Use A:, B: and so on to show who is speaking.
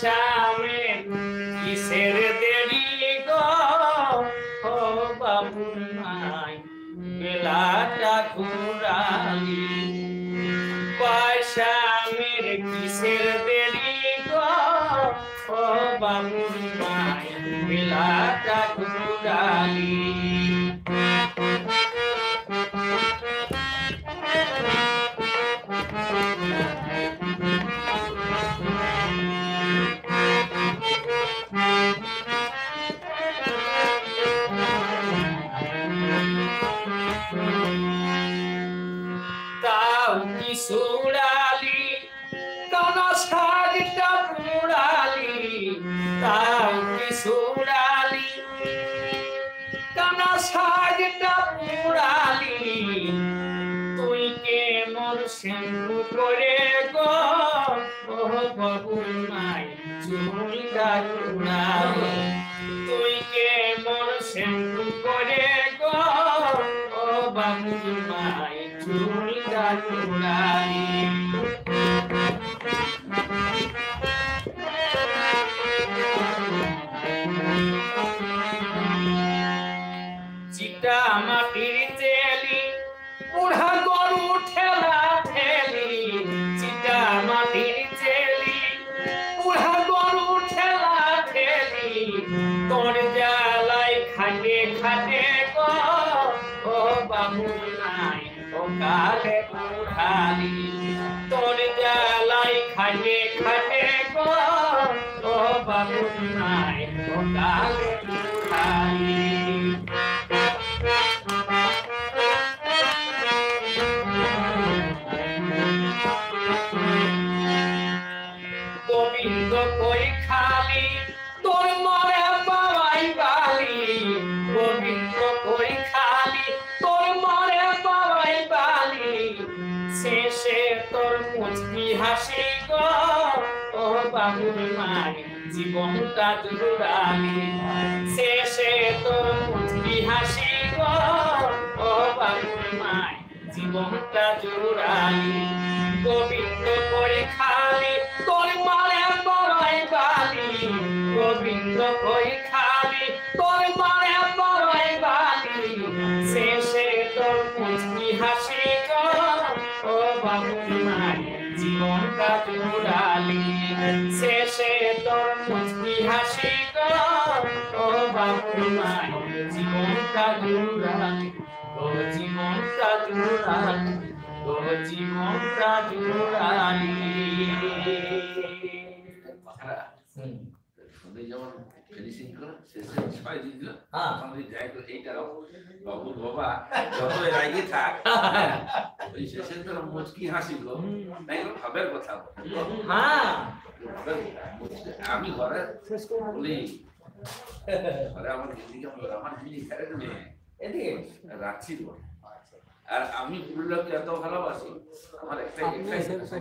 A: স্বামী কিসের দেরি গো? ও বাবু নাই বেলাটা ঘুরালি। স্বামীর কিসের দেরি গো? ও বাবু নাই বেলাটা ঘুরালি। কোন সাজটা পুড়ালি তাও কি কোন সাজটা পুড়ালি তুই কে মোর শ্যাম্পু করে গো? ও বাবু নাই চুলটা উড়ালি তুই কে মোর শ্যাম্পু করে গো? ও বাবু উড়ালি চিটা মাটির চেলি বুড়া গরু ঠেলা ঠেলি। চিটা মাটির চেলি বুড়া গরু ঠেলা ঠেলি। তোর কালে উঠালি তোর জ্বালাই খাটে খাটে গো। বাবু নাই কালে উঠালি শেষে তোর মুচকি হাসি গো, ও বাবুর মাই, জীবনটা জুড়ালি শেষে তোর মুচকি হাসি গো, ও বাবুর মাই, জীবনটা জুড়ালি গোবিন্দ করে খালি, তোর মারে বড়াই বালি। গোবিন্দ কই শেষে তোর মুক্তি হাসি ও বাপু মাই জীবনটা দুরাই, ও জীবনটা দুরাই, ও জীবনটা জুড়ালি
B: যেমন ফিনিশিং করে শেষে ছয় দিল
C: হ্যাঁ।
B: যাই এইটা বাবুর বাবা যত রাগে থাক ওই শেষে তো মুচকি হাসিল। তাই ভাবের কথা
A: হ্যাঁ।
B: আমি ঘরে বলি ঘরে আমার আমার
A: এদিকে।
B: রাখছি আর আমি পুরুলিয়াকে এত ভালোবাসি আমার একটা একটাই